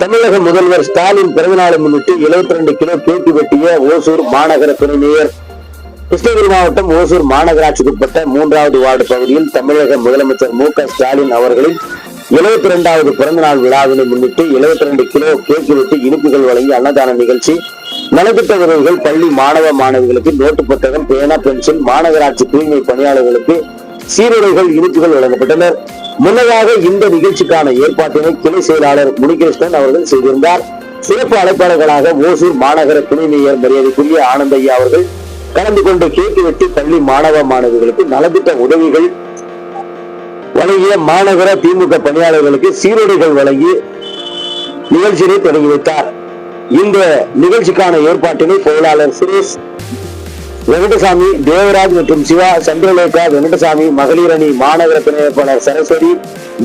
தமிழக முதல்வர் ஸ்டாலின் பிறந்தநாளை முன்னிட்டு 72 கிலோ கேக்கு வெட்டிய ஓசூர் மாநகர துணை மேயர். கிருஷ்ணகிரி மாவட்டம் ஓசூர் மாநகராட்சிக்குட்பட்ட மூன்றாவது வார்டு பகுதியில் தமிழக முதலமைச்சர் மு க ஸ்டாலின் அவர்களின் 72வது பிறந்தநாள் விழாவினை முன்னிட்டு 72 கிலோ கேக்கு வெட்டி இனிப்புகள் வழங்கி அன்னதான நிகழ்ச்சி நலத்திட்ட உதவிகள் பள்ளி மாணவ மாணவிகளுக்கு நோட்டு புத்தகம் பேனா பென்சில் மாநகராட்சி தூய்மை பணியாளர்களுக்கு சீருடைகள் இனிப்புகள் வழங்கப்பட்டனர் முன்னதாக இந்த நிகழ்ச்சிக்கான ஏற்பாட்டினை கிளை செயலாளர் முனிகிருஷ்ணன் அவர்கள் செய்திருந்தார். சிறப்பு அழைப்பாளர்களாக ஓசூர் மாநகர துணை மேயர் மரியாதைக்குரிய ஆனந்தையா அவர்கள் கலந்து கொண்டு கேட்டு வெட்டி பள்ளி மாணவ மாணவிகளுக்கு நலத்திட்ட உதவிகள் வழங்கிய மாநகர திமுக பணியாளர்களுக்கு சீருடைகள் வழங்கி நிகழ்ச்சியை தொடங்கி வைத்தார். இந்த நிகழ்ச்சிக்கான ஏற்பாட்டினை பொருளாளர் சுரேஷ் வெங்கடசாமி தேவராஜ் மற்றும் சிவா சந்திரலேகா வெங்கடசாமி மகளிர் அணி மாநகர துணை சரஸ்வதி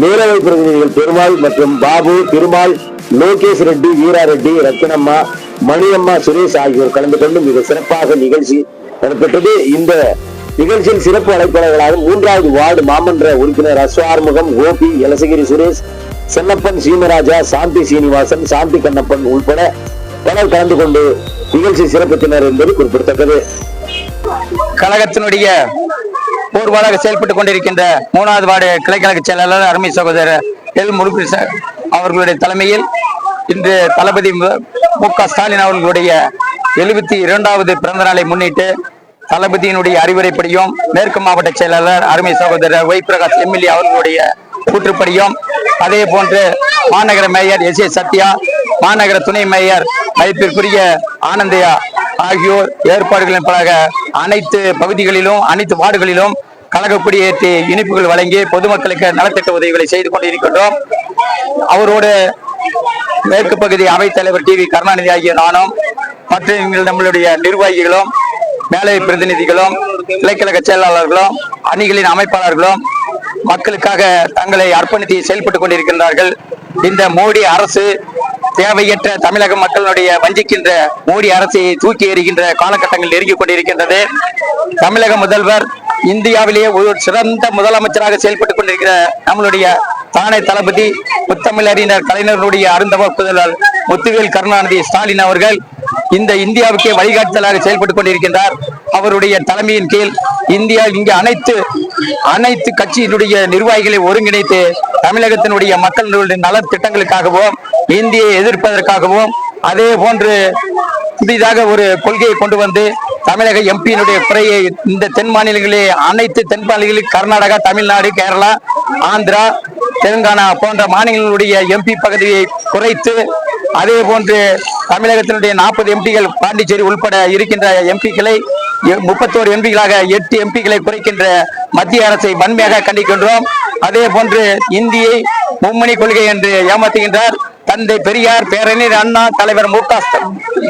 மேலவை பிரதிநிதிகள் பெருமாள் மற்றும் பாபு திருமால் லோகேஷ் ரெட்டி வீரா ரெட்டி ரத்தினம்மா மணியம்மா சுரேஷ் ஆகியோர் கலந்து கொண்டு மிக சிறப்பாக நிகழ்ச்சி நடைபெற்றது இந்த நிகழ்ச்சியில் சிறப்பு அழைப்பாளர்களாக மூன்றாவது வார்டு மாமன்ற உறுப்பினர் அஸ்வார்முகம் கோபி எலசகிரி சுரேஷ் சென்னப்பன் சீமராஜா சாந்தி சீனிவாசன் சாந்தி கண்ணப்பன் உள்பட பலர் கலந்து கொண்டு நிகழ்ச்சி சிறப்பித்தனர் என்பது குறிப்பிடத்தக்கது. கழகத்தினுடைய போர்வாளாக செயல்பட்டுக் கொண்டிருக்கின்ற மூணாவது வார்டு கிளைக்கழக செயலாளர் அருமை சகோதரர் எல். முருகேசன் அவர்களுடைய தலைமையில் இன்று தளபதி மு க. ஸ்டாலின் அவர்களுடைய எழுபத்தி இரண்டாவது பிறந்த நாளை முன்னிட்டு தளபதியினுடைய அறிவுரைப்படியும் மேற்கு மாவட்ட செயலாளர் அருமை சகோதரர் ஒய். பிரகாஷ் எம்எல்ஏ அவர்களுடைய கூற்றுப்படியும் அதே போன்று மாநகர மேயர் எஸ். ஏ. சத்யா மாநகர துணை மேயர் மதிப்பிற்குரிய ஆனந்தையா ஆகியோர் ஏற்பாடுகளின் பழக அனைத்து பகுதிகளிலும் அனைத்து வார்டுகளிலும் கழகப்படி ஏற்றி இனிப்புகள் வழங்கி பொதுமக்களுக்கு நலத்திட்ட உதவிகளை செய்து கொண்டிருக்கின்றோம். அவரோடு மேற்கு பகுதி அவைத்தலைவர் டி வி கருணாநிதி ஆகிய நானும் மற்ற நம்மளுடைய நிர்வாகிகளும் மேலை பிரதிநிதிகளும் கிளைக்கழக செயலாளர்களும் அணிகளின் அமைப்பாளர்களும் மக்களுக்காக தங்களை அர்ப்பணித்து செயல்பட்டுக் கொண்டிருக்கின்றார்கள். இந்த மோடி அரசு தேவையற்ற தமிழக மக்களுடைய வஞ்சிக்கின்ற மோடி அரசை தூக்கி எறிகின்ற காலகட்டங்கள் நெருங்கிக் கொண்டிருக்கின்றது. தமிழக முதல்வர் இந்தியாவிலேயே ஒரு சிறந்த முதலமைச்சராக செயல்பட்டுக் கொண்டிருக்கிற நம்மளுடைய தானே தளபதி முத்தமிழறிஞர் கலைஞர்களுடைய அருந்தவ புதல்வர் முத்துவேல் கருணாநிதி ஸ்டாலின் அவர்கள் இந்த இந்தியாவுக்கே வழிகாட்டுதலாக செயல்பட்டுக் கொண்டிருக்கின்றார். அவருடைய தலைமையின் கீழ் இந்தியா இங்கு அனைத்து அனைத்து கட்சியினுடைய நிர்வாகிகளை ஒருங்கிணைத்து தமிழகத்தினுடைய மக்களுடைய நல திட்டங்களுக்காகவும் இந்தியை எதிர்ப்பதற்காகவும் அதே போன்று புதிதாக ஒரு கொள்கையை கொண்டு வந்து தமிழக எம்பியினுடைய குறையை இந்த தென் மாநிலங்களிலே அனைத்து தென் மாநிலங்களில் கர்நாடகா தமிழ்நாடு கேரளா ஆந்திரா தெலுங்கானா போன்ற மாநிலங்களுடைய எம்பி பகுதியை குறைத்து அதே போன்று தமிழகத்தினுடைய நாற்பது எம்பிகள் பாண்டிச்சேரி உள்பட இருக்கின்ற எம்பிக்களை முப்பத்தோரு எம்பிகளாக எட்டு எம்பிகளை குறைக்கின்ற மத்திய அரசை வன்மையாக கண்டிக்கின்றோம். அதே போன்று இந்தியை மும்மணி கொள்கை என்று ஏமாத்துகின்றார். தந்தை பெரியார் பேரறிஞர் அண்ணா தலைவர் மு க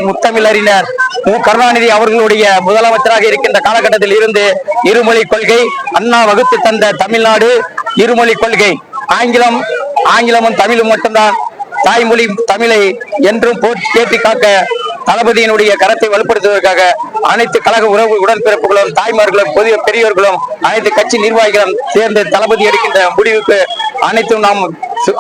முத்தமிழறிஞர் மு கருணாநிதி அவர்களுடைய முதலமைச்சராக இருக்கின்ற காலகட்டத்தில் இருந்து இருமொழி கொள்கை அண்ணா வகுத்து தந்த தமிழ்நாடு இருமொழி கொள்கை. ஆங்கிலம் ஆங்கிலமும் தமிழும் மட்டும்தான். தாய்மொழி தமிழை என்றும் போற்றி கேட்டி காக்க தளபதியினுடைய கரத்தை வலுப்படுத்துவதற்காக அனைத்து கழக உறவு உடன்பிறப்புகளும் தாய்மார்களும் பொது பெரியோர்களும் அனைத்து கட்சி நிர்வாகிகளும் சேர்ந்து தளபதி எடுக்கின்ற முடிவுக்கு அனைத்தும் நாம்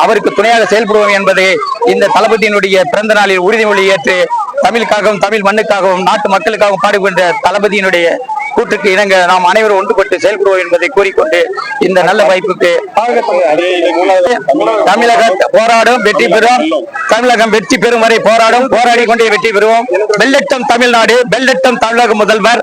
அவருக்கு துணையாக செயல்படுவோம் என்பதை இந்த தளபதியினுடைய பிறந்த நாளில் உறுதிமொழி ஏற்று தமிழுக்காகவும் தமிழ் மண்ணுக்காகவும் நாட்டு மக்களுக்காகவும் பாடுகின்ற தளபதியினுடைய கூற்றுக்கு இணங்க நாம் அனைவரும் ஒன்றுபட்டு செயல்படுவோம் என்பதை கூறிக்கொண்டு இந்த நல்ல வாய்ப்புக்கு தமிழக போராடும் வெற்றி பெறும். தமிழகம் வெற்றி பெறும் வரை போராடும். போராடி கொண்டே வெற்றி பெறுவோம். வெள்ளட்டம் தமிழ்நாடு வெள்ளட்டம் தமிழக முதல்வர்.